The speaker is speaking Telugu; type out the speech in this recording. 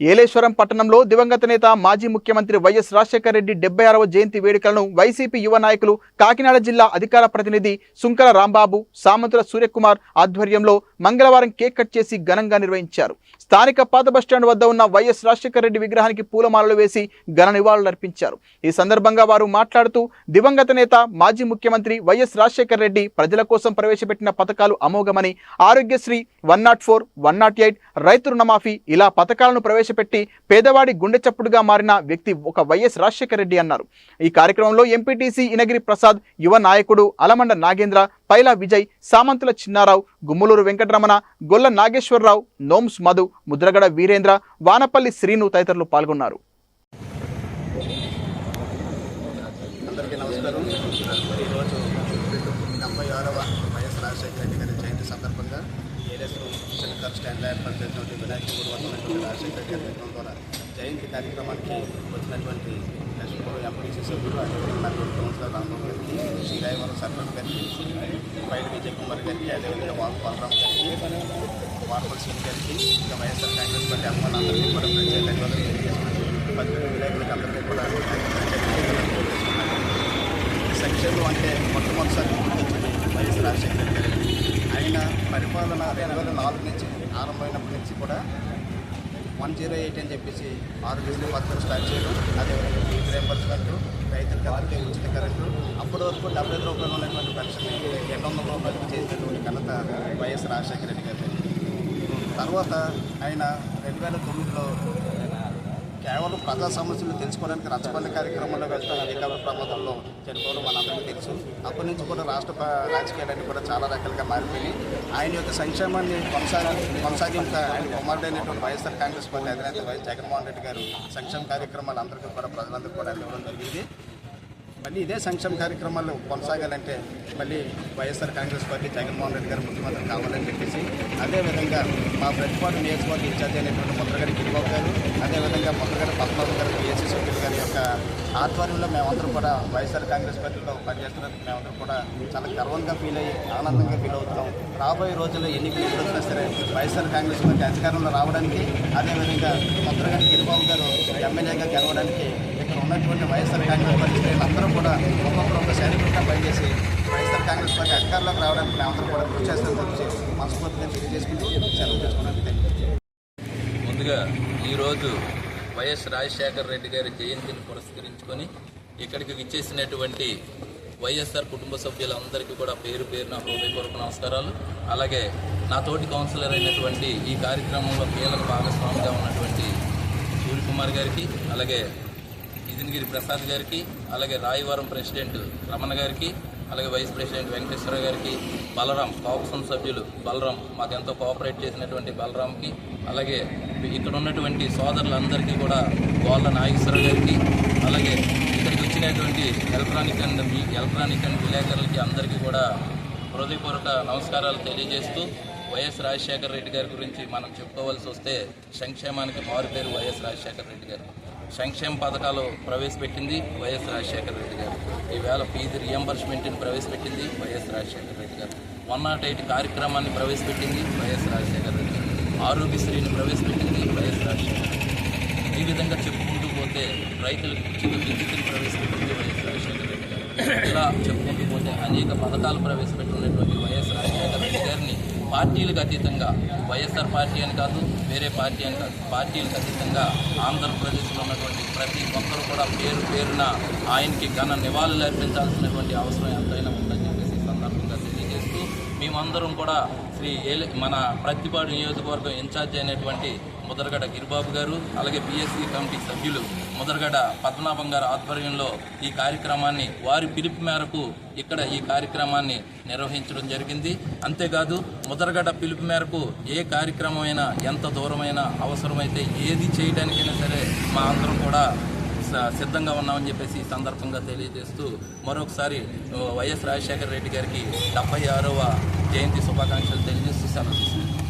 ఏలేశ్వరం పట్టణంలో దివంగత నేత మాజీ ముఖ్యమంత్రి వైఎస్ రాజశేఖర రెడ్డి డెబ్బై ఆరవ జయంతి వేడుకలను వైసీపీ యువ నాయకులు కాకినాడ జిల్లా అధికార ప్రతినిధి సుంకర రాంబాబు సామంతుల సూర్యకుమార్ ఆధ్వర్యంలో మంగళవారం కేక్ కట్ చేసి ఘనంగా నిర్వహించారు. స్థానిక పాత బస్టాండ్ వద్ద ఉన్న వైఎస్ రాజశేఖర రెడ్డి విగ్రహానికి పూలమాలలు వేసి ఘన నివాళులర్పించారు ఈ సందర్భంగా వారు మాట్లాడుతూ దివంగత నేత మాజీ ముఖ్యమంత్రి వైఎస్ రాజశేఖర రెడ్డి ప్రజల కోసం ప్రవేశపెట్టిన పథకాలు అమోఘమని Aarogyasri one not four one not eight రైతు రుణమాఫీ ఇలా పథకాలను ప్రవేశపెట్టి పేదవాడి గుండె చప్పుడుగా మారిన వ్యక్తి ఒక వైఎస్ రాజశేఖర రెడ్డి అన్నారు. ఈ కార్యక్రమంలో ఎంపీటీసీ ఇనగిరి ప్రసాద్ యువ నాయకుడు అలమండ నాగేంద్ర పైలా విజయ్ సామంతుల చిన్నారావు గుమ్మలూరు వెంకటరమణ గొల్ల నాగేశ్వరరావు నోమ్స్ మధు ముద్రగడ వీరేంద్ర వానపల్లి శ్రీను తదితరులు పాల్గొన్నారు. అందరికీ నమస్కారం. ఈరోజు డెబ్బై ఆరవ వైఎస్ రాజశేఖర రెడ్డి గారి జయంతి సందర్భంగా ఏలెస్లో చిన్నకర్ స్టాండ్ ఏర్పాటు చేసినటువంటి వినాయకుడు వద్ద రాజశేఖర రెడ్డి గారి విగ్రహం జయంతి కార్యక్రమానికి వచ్చినటువంటి లక్ష్మీపురం ఎంపీసీ సభ్యులు అదేవిధంగా కౌన్సిలర్ రాంబాబు గారికి శ్రీరాయవరం సర్పంచ్ గారికి పైడి విజయ్ కుమార్ గారికి అదేవిధంగా వాకు బలరాం గారికి వార్పల్ సింగ్ గారికి ఇంకా వైఎస్ఆర్ కాంగ్రెస్ పార్టీ అమ్మాలందరికీ కూడా ప్రత్యేక ధన్యవాదాలు తెలియజేస్తున్నాను. పత్రిక విలేకరులకు అందరికీ కూడా సంక్షేమం అంటే మొట్టమొదటిసారి గుర్తొచ్చింది వైఎస్ రాజశేఖర్ గారికి ఆయన పరిపాలన రెండు వేల నాలుగు నుంచి ఆరంభమైనప్పటి నుంచి కూడా వన్ జీరో ఎయిట్ అని చెప్పేసి ఆరు రోజులు పథకం స్టార్ట్ చేయడం. అదేవిధంగా ఫీజు కరెంటు రైతులకు అందరికీ ఉచిత కరెంటు. అప్పటి వరకు డెబ్బై ఐదు రూపాయలు ఉన్నటువంటి పెన్షన్ రెండు వందల రూపాయలకు చేసినటువంటి ఘనత వైఎస్ రాజశేఖర రెడ్డి గారు తర్వాత ఆయన రెండు వేల తొమ్మిదిలో కేవలం ప్రజా సమస్యలు తెలుసుకోవడానికి రచ్చబండ కార్యక్రమంలో వెళ్తాను అధికారుల ప్రమాదంలో చనిపోవడం మనందరికీ తెలుసు. అప్పటి నుంచి కూడా రాష్ట్ర రాజకీయాలన్నీ కూడా చాలా రకాలుగా మారిపోయి ఆయన యొక్క సంక్షేమాన్ని కొనసాగి కొనసాగించ ఆయన కుమారుడైనటువంటి వైఎస్ఆర్ కాంగ్రెస్ పార్టీ అధినేత వైఎస్ జగన్మోహన్ రెడ్డి గారు సంక్షేమ కార్యక్రమాలు అందరికీ కూడా ప్రజలందరికీ కూడా ఇవ్వడం జరిగింది. మళ్ళీ ఇదే సంక్షేమ కార్యక్రమాలు కొనసాగాలంటే మళ్ళీ YSR Congress party Jaganmohan Reddy గారు ముఖ్యమంత్రి కావాలని చెప్పేసి అదేవిధంగా మా ప్రతిపాటు నియోజకవర్గ ఇన్ఛార్జ్ అయినటువంటి ముద్రగడి గిరిబాబు గారు అదేవిధంగా ముద్రగడి పద్మనాభం గారు ఏసీ సభ్యులు గారి యొక్క ఆధ్వర్యంలో మేమందరం కూడా వైఎస్ఆర్ కాంగ్రెస్ పార్టీలో పనిచేస్తున్నందుకు మేమందరం కూడా చాలా గర్వంగా ఫీల్ అయ్యి ఆనందంగా ఫీల్ అవుతున్నాం. రాబోయే రోజుల్లో ఎన్నికలు ఎప్పుడు సరే వైఎస్ఆర్ కాంగ్రెస్ పార్టీ అధికారంలో రావడానికి అదేవిధంగా ముద్రగడి గిరిబాబు గారు ఎమ్మెల్యేగా గెలవడానికి ఉన్నటువంటి వైఎస్ఆర్ కాంగ్రెస్ పార్టీ శ్రేణులందరూ కూడా ఒక్కొక్కరు ఒక సైనికుడిగా పనిచేసి వైఎస్ఆర్ కాంగ్రెస్ పార్టీ అధికారంలోకి రావడానికి అందరూ కూడా కృషి చేస్తారని చెప్పి మనస్ఫూర్తిగా తెలియజేసుకుంటూ సెలవు తీసుకున్నాను ముందుగా ఈరోజు వైఎస్ రాజశేఖర రెడ్డి గారి జయంతిని పురస్కరించుకొని ఇక్కడికి విచ్చేసినటువంటి వైఎస్ఆర్ కుటుంబ సభ్యులందరికీ కూడా పేరు పేరున హృదయపూర్వక నమస్కారాలు. అలాగే నా తోటి కౌన్సిలర్ అయినటువంటి ఈ కార్యక్రమంలో కీలక భాగస్వామిగా ఉన్నటువంటి సూర్యకుమార్ గారికి అలాగే ఇదినగిరి ప్రసాద్ గారికి అలాగే రాయవరం ప్రెసిడెంట్ రమణ గారికి అలాగే వైస్ ప్రెసిడెంట్ వెంకటేశ్వర గారికి బలరాం కాపుసం సభ్యులు బలరాం మాకు ఎంతో కోఆపరేట్ చేసినటువంటి బలరాంకి అలాగే ఇక్కడ ఉన్నటువంటి సోదరులందరికీ కూడా గోళ్ళ నాగేశ్వర గారికి అలాగే ఇక్కడికి వచ్చినటువంటి ఎలక్ట్రానిక్ అండ్ ఎలక్ట్రానిక్ అండ్ విలేకరులకి అందరికీ కూడా హృదయపూర్వక నమస్కారాలు తెలియజేస్తూ వైఎస్ రాజశేఖర రెడ్డి గారి గురించి మనం చెప్పుకోవాల్సి వస్తే సంక్షేమానికి మారుపేరు వైఎస్ రాజశేఖర రెడ్డి గారు. సంక్షేమ పథకాలు ప్రవేశపెట్టింది వైఎస్ రాజశేఖర రెడ్డి గారు. ఈవేళ ఫీజు రియంబర్స్మెంట్ని ప్రవేశపెట్టింది వైఎస్ రాజశేఖర రెడ్డి గారు. వన్ నాట్ ఎయిట్ కార్యక్రమాన్ని ప్రవేశపెట్టింది వైఎస్ రాజశేఖర రెడ్డి గారు. ఆరోగ్యశ్రీని ప్రవేశపెట్టింది వైఎస్ రాజశేఖర రెడ్డి ఈ విధంగా చెప్పుకుంటూ పోతే రైతులకు ఉచిత విద్యుత్తుని ప్రవేశపెట్టింది వైఎస్ రాజశేఖర రెడ్డి గారు. ఇలా చెప్పుకుంటూ పోతే అనేక పథకాలు ప్రవేశపెట్టినటువంటి వైఎస్ పార్టీలకు అతీతంగా వైఎస్ఆర్ పార్టీ అని కాదు వేరే పార్టీ అని కాదు పార్టీలకు అతీతంగా ఆంధ్రప్రదేశ్లో ఉన్నటువంటి ప్రతి ఒక్కరు కూడా పేరు పేరున ఆయనకి ఘన నివాళులు అర్పించాల్సినటువంటి అవసరం ఎంతైనా ఉందని చెప్పేసి ఈ సందర్భంగా తెలియజేస్తూ మేమందరం కూడా శ్రీ మన ప్రతిపాడు నియోజకవర్గం ఇన్ఛార్జ్ అయినటువంటి ముదరగడ గిరిబాబు గారు అలాగే బీఎస్సీ కమిటీ సభ్యులు ముదరగడ పద్మనాభం గారి ఆధ్వర్యంలో ఈ కార్యక్రమాన్ని వారి పిలుపు మేరకు ఇక్కడ ఈ కార్యక్రమాన్ని నిర్వహించడం జరిగింది. అంతేకాదు ముదరగడ పిలుపు మేరకు ఏ కార్యక్రమమైనా ఎంత దూరమైనా అవసరమైతే ఏది చేయడానికైనా సరే మా అందరం కూడా సిద్ధంగా ఉన్నామని చెప్పేసి ఈ సందర్భంగా తెలియజేస్తూ మరొకసారి వైఎస్ రాజశేఖర రెడ్డి గారికి డెబ్బై ఆరవ జయంతి శుభాకాంక్షలు తెలియజేస్తూ సెలవు